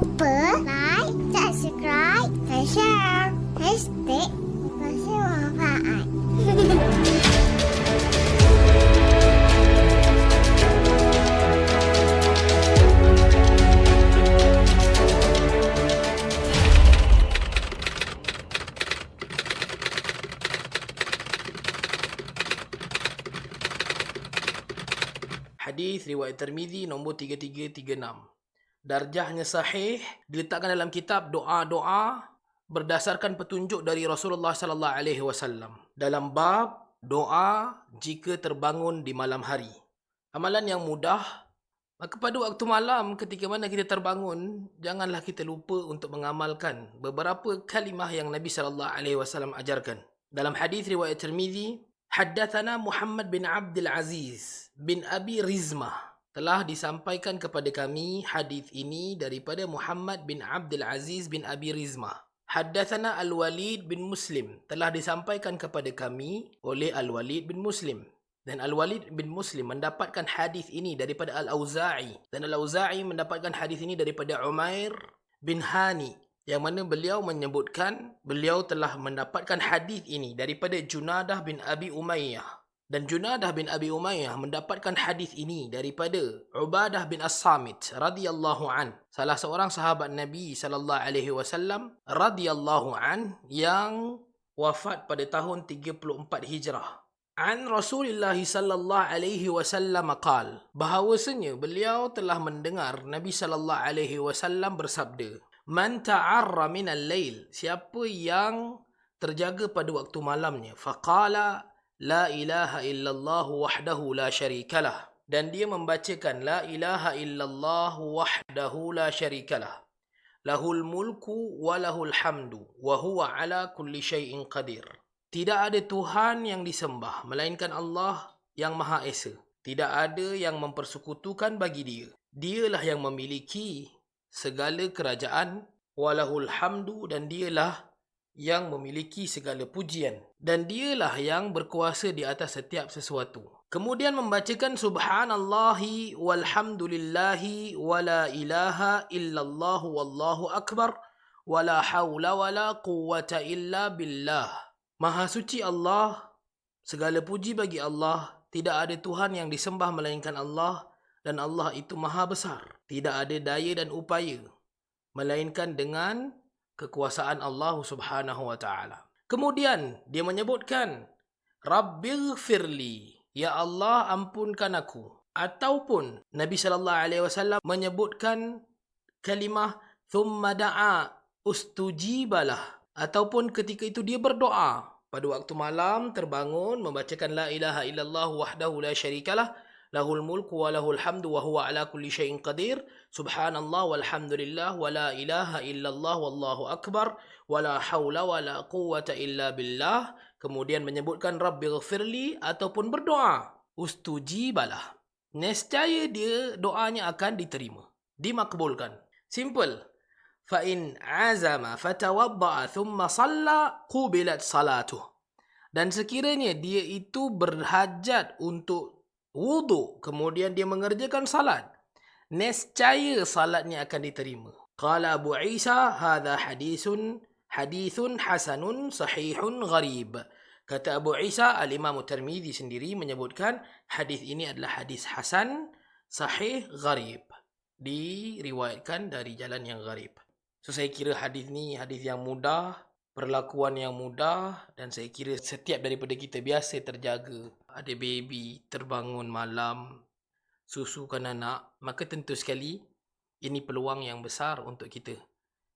lupa like, subscribe dan share. Hashtag Motivasi Manfaat. Hadis riwayat Tirmizi nombor 3336. Darjahnya sahih diletakkan dalam kitab doa-doa berdasarkan petunjuk dari Rasulullah sallallahu alaihi wasallam dalam bab doa jika terbangun di malam hari. Amalan yang mudah Maka pada waktu malam ketika mana kita terbangun, janganlah kita lupa untuk mengamalkan beberapa kalimah yang Nabi sallallahu alaihi wasallam ajarkan. Dalam hadis riwayat Tirmizi, haddatsana Muhammad bin Abdul Aziz bin Abi Rizmah telah disampaikan kepada kami hadis ini daripada Muhammad bin Abdul Aziz bin Abi Rizmah. Haddatsana Al-Walid bin Muslim telah disampaikan kepada kami oleh Al-Walid bin Muslim. Dan Al-Walid bin Muslim mendapatkan hadis ini daripada Al-Auza'i. Dan Al-Auza'i mendapatkan hadis ini daripada Umair bin Hani. Yang mana beliau menyebutkan beliau telah mendapatkan hadis ini daripada Junadah bin Abi Umayyah. Dan Junadah bin Abi Umayyah mendapatkan hadis ini daripada Ubadah bin As-Samit radhiyallahu an, salah seorang sahabat Nabi sallallahu alaihi wasallam radhiyallahu an yang wafat pada tahun 34 Hijrah. An Rasulullah sallallahu alaihi wasallam qal bahawasanya beliau telah mendengar Nabi sallallahu alaihi wasallam bersabda Man ta'arra min al-lail siapa yang terjaga pada waktu malamnya faqala la ilaha illallah wahdahu la syarikalah dan dia membacakan la ilaha illallah wahdahu la syarikalah lahul mulku wa lahul hamdu wa huwa ala kulli syai'in qadir tidak ada Tuhan yang disembah melainkan Allah yang Maha Esa. Tidak ada yang mempersekutukan bagi dia. Dialah yang memiliki segala kerajaan walahul hamdu dan dialah yang memiliki segala pujian dan dialah yang berkuasa di atas setiap sesuatu. Kemudian membacakan subhanallahi walhamdulillahi wala ilaha illallah wallahu akbar wala haula wala quwwata illa billah. Maha suci Allah, segala puji bagi Allah, tidak ada Tuhan yang disembah melainkan Allah dan Allah itu maha besar. Tidak ada daya dan upaya melainkan dengan kekuasaan Allah Subhanahu wa taala. Kemudian dia menyebutkan Rabbighfirli, ya Allah ampunkan aku. Ataupun Nabi sallallahu alaihi wasallam menyebutkan kalimah thumma da'a ustujibalah ataupun ketika itu dia berdoa pada waktu malam terbangun membacakan la ilaha illallah wahdahu la syarikalah lahul mulku wa lahul hamdu wa huwa ala kulli syai'in qadir. Subhanallah walhamdulillah wa la ilaha illallah wallahu akbar wa la hawla wa la quwwata illa billah. Kemudian menyebutkan rabbighfirli ataupun berdoa. Ustujibalah nescaya dia doanya akan diterima dimakbulkan. Simple. Fa in azama fatawadda thumma salla qubilat salatuh. Dan sekiranya dia itu berhajat untuk wudu kemudian dia mengerjakan salat. Nescaya salatnya akan diterima. Qala abu isa hadha hadithun hadithun hasanun sahihun gharib. Kata abu isa al imam tirmizi sendiri menyebutkan hadis ini adalah hadis hasan sahih gharib. Diriwayatkan dari jalan yang gharib. So saya kira hadis ni hadis yang mudah, perlakuan yang mudah dan saya kira setiap daripada kita biasa terjaga. Ada baby terbangun malam, susukan anak, maka tentu sekali ini peluang yang besar untuk kita.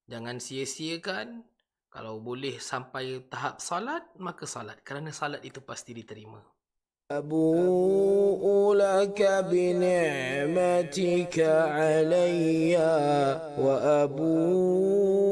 Jangan sia-siakan. Kalau boleh sampai tahap salat, maka salat. Kerana salat itu pasti diterima. أبوء لك بنعمتك علي وأبوء